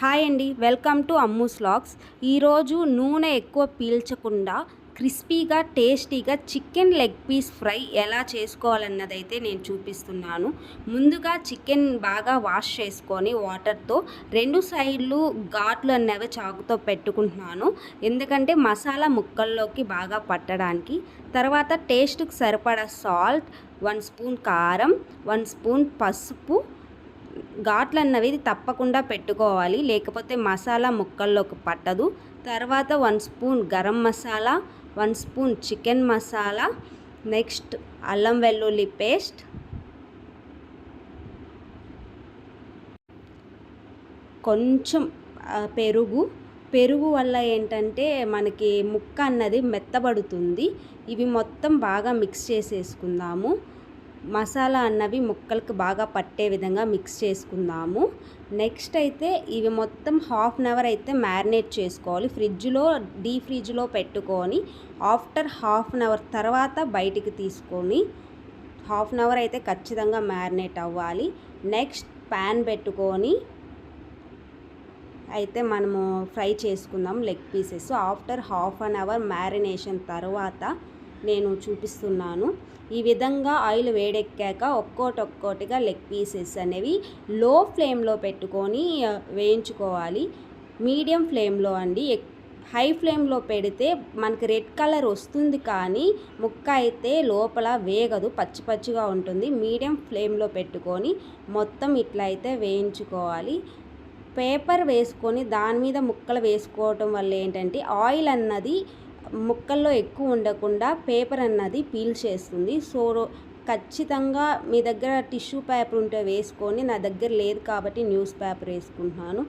Hi అండి welcome to అమ్ము స్లాగ్స్ ఈరోజు నూనె ఎక్కువ పీల్చకుండా క్రిస్పీగా టేస్టీగా చికెన్ లెగ్ పీస్ ఫ్రై ఎలా చేసుకోవాలన్నదైతే నేను చూపిస్తున్నాను. ముందుగా చికెన్ బాగా వాష్ చేసుకొని వాటర్తో రెండు సైడ్లు ఘాట్లు అన్నవి చాకుతో పెట్టుకుంటున్నాను. ఎందుకంటే మసాలా ముక్కల్లోకి బాగా పట్టడానికి. తర్వాత టేస్ట్కి సరిపడా సాల్ట్ వన్ స్పూన్ కారం వన్ స్పూన్ పసుపు ఘాట్లు అన్నవి తప్పకుండా పెట్టుకోవాలి. లేకపోతే మసాలా ముక్కల్లోకి పట్టదు. తర్వాత one spoon garam masala one spoon chicken masala next అల్లం వెల్లుల్లి పేస్ట్ కొంచెం పెరుగు. పెరుగు వల్ల ఏంటంటే మనకి ముక్క అన్నది మెత్తబడుతుంది. ఇవి మొత్తం బాగా మిక్స్ చేసేసుకుందాము. మసాలా అన్నవి ముక్కలకు బాగా పట్టే విధంగా మిక్స్ చేసుకుందాము. నెక్స్ట్ అయితే ఇవి మొత్తం హాఫ్ అన్ అవర్ అయితే మ్యారినేట్ చేసుకోవాలి. ఫ్రిడ్జ్లో డీ ఫ్రిడ్జ్లో పెట్టుకొని ఆఫ్టర్ హాఫ్ అన్ అవర్ తర్వాత బయటికి తీసుకొని హాఫ్ అన్ అవర్ అయితే ఖచ్చితంగా మ్యారినేట్ అవ్వాలి. నెక్స్ట్ ప్యాన్ పెట్టుకొని అయితే మనము ఫ్రై చేసుకుందాం leg pieces. After half an hour marination తర్వాత నేను చూపిస్తున్నాను. ఈ విధంగా ఆయిల్ వేడెక్కాక ఒక్కోటి ఒక్కోటిగా లెగ్ పీసెస్ అనేవి లో ఫ్లేమ్లో పెట్టుకొని వేయించుకోవాలి. మీడియం ఫ్లేమ్లో అండి. ఎక్- హై ఫ్లేమ్లో పెడితే మనకి రెడ్ కలర్ వస్తుంది కానీ ముక్క అయితే లోపల వేగదు పచ్చి పచ్చిగా ఉంటుంది. మీడియం ఫ్లేమ్లో పెట్టుకొని మొత్తం ఇట్లా అయితే వేయించుకోవాలి. పేపర్ వేసుకొని దాని మీద ముక్కలు వేసుకోవటం వల్ల ఏంటంటే ఆయిల్ అన్నది ముక్కల్లో ఎక్కువ ఉండకుండా పేపర్ అన్నది పీల్ చేస్తుంది. సో ఖచ్చితంగా మీ దగ్గర టిష్యూ పేపర్ ఉంటే వేసుకొని నా దగ్గర లేదు కాబట్టి న్యూస్ పేపర్ వేసుకుంటున్నాను.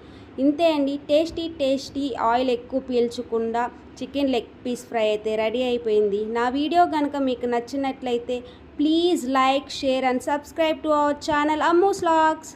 ఇంతే అండి. టేస్టీ టేస్టీ ఆయిల్ ఎక్కువ పీల్చకుండా చికెన్ లెగ్ పీస్ ఫ్రై అయితే రెడీ అయిపోయింది. నా వీడియో కనుక మీకు నచ్చినట్లయితే please like share and subscribe to our channel Ammu స్లాగ్స్.